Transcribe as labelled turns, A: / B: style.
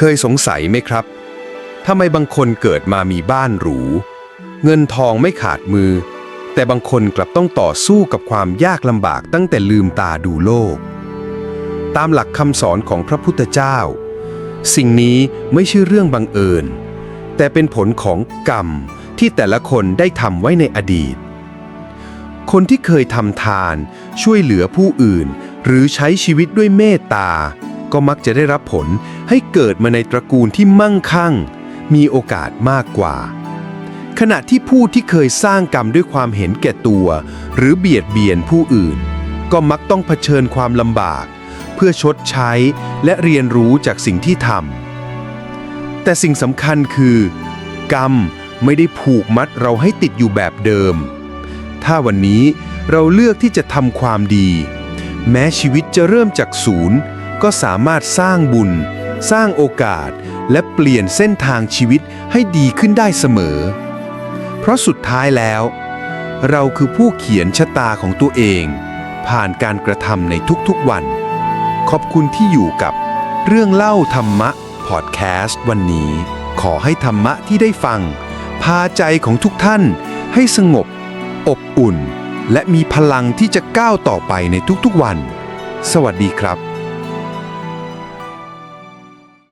A: เคยสงสัยไหมครับทำไมบางคนเกิดมามีบ้านหรู เงินทองไม่ขาดมือ แต่บางคนกลับต้องต่อสู้กับความยากลำบากตั้งแต่ลืมตาดูโลก ตามหลักคำสอนของพระพุทธเจ้า สิ่งนี้ไม่ใช่เรื่องบังเอิญ แต่เป็นผลของกรรมที่แต่ละคนได้ทำไว้ในอดีต คนที่เคยทำทาน ช่วยเหลือผู้อื่น หรือใช้ชีวิตด้วยเมตตา ก็มักจะได้รับผลให้เกิดมาในตระกูลที่มั่งคั่ง มีโอกาสมากกว่า ขณะที่ผู้ที่เคยสร้างกรรมด้วยความเห็นแก่ตัว หรือเบียดเบียนผู้อื่น ก็มักต้องเผชิญความลำบาก เพื่อชดใช้และเรียนรู้จากสิ่งที่ทำแต่สิ่งสำคัญคือ กรรมไม่ได้ผูกมัดเราให้ติดอยู่แบบเดิม ถ้าวันนี้เราเลือกที่จะทำความดี แม้ชีวิตจะเริ่มจากศูนย์ ก็สามารถสร้างบุญ สร้างโอกาส และเปลี่ยนเส้นทางชีวิตให้ดีขึ้นได้เสมอ เพราะสุดท้ายแล้ว เราคือผู้เขียนชะตาของตัวเอง ผ่านการกระทำในทุกๆวัน ขอบคุณที่อยู่กับเรื่องเล่าธรรมะพอดแคสต์วันนี้ ขอให้ธรรมะที่ได้ฟัง พาใจของทุกท่านให้สงบ อบอุ่น และมีพลังที่จะก้าวต่อไปในทุกๆวัน สวัสดีครับ